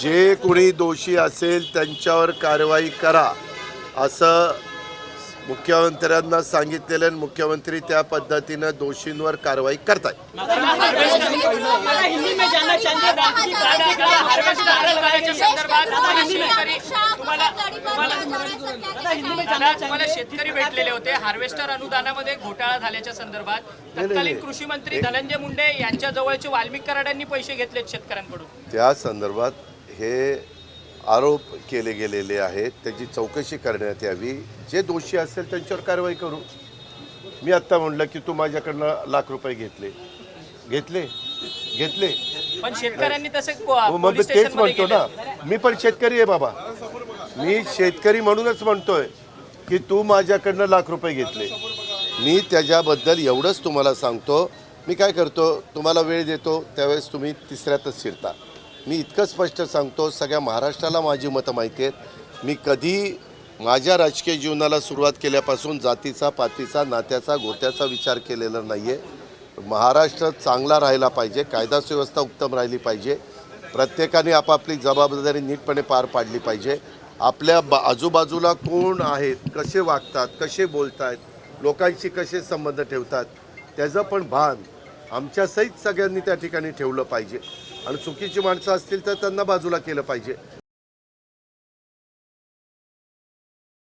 जे कोणी दोषी असेल त्यांच्यावर कारवाई करा असं मुख्यमंत्र्यांना सांगितलेलं आणि मुख्यमंत्री त्या पद्धतीनं दोषींवर कारवाई करतायत. हिंदी में जानना चाहेंगे संदर्भात तुम्हाला शेतकरी भेटलेले होते. हार्वेस्टर अनुदानामध्ये घोटाळा झाल्याच्या संदर्भात तत्कालीन कृषी मंत्री धनंजय मुंडे यांच्या जवळचे वाल्मिक कराडांनी पैसे घेतलेत शेतकऱ्यांकडून. त्या संदर्भात हे आरोप केले गेलेले आहेत. त्याची चौकशी करण्यात यावी. जे दोषी असेल त्यांच्यावर कारवाई करू. मी आत्ता म्हणलं की तू माझ्याकडनं लाख रुपये घेतले. घेतले? घेतले. पण शेतकऱ्यांनी तसे हो, मग तेच म्हणतो ना. मी पण शेतकरी आहे बाबा. मी शेतकरी म्हणूनच म्हणतोय. की तू माझ्याकडनं लाख रुपये घेतले. मी त्याच्याबद्दल एवढंच तुम्हाला सांगतो. मी काय करतो तुम्हाला वेळ देतो त्यावेळेस तुम्ही तिसऱ्यातच शिरता. मी इतकं स्पष्ट सांगतो सगळ्या महाराष्ट्राला माझी मतं माहिती आहेत. मी कधी माझ्या राजकीय जीवनाला सुरुवात केल्यापासून जातीचा पातीचा नात्याचा गोत्याचा विचार केलेला नाही आहे महाराष्ट्र चांगला राहिला पाहिजे कायदा सुव्यवस्था उत्तम राहिली पाहिजे. प्रत्येकाने आपापली जबाबदारी नीटपणे पार पाडली पाहिजे. आपल्या बा आजूबाजूला कोण आहेत कसे वागतात कसे बोलत आहेत लोकांशी कसे संबंध ठेवतात त्याचं पण भान आमच्यासहित सगळ्यांनी त्या ठिकाणी ठेवलं पाहिजे. आणि चुकीची माणसं असतील तर त्यांना बाजूला केलं पाहिजे.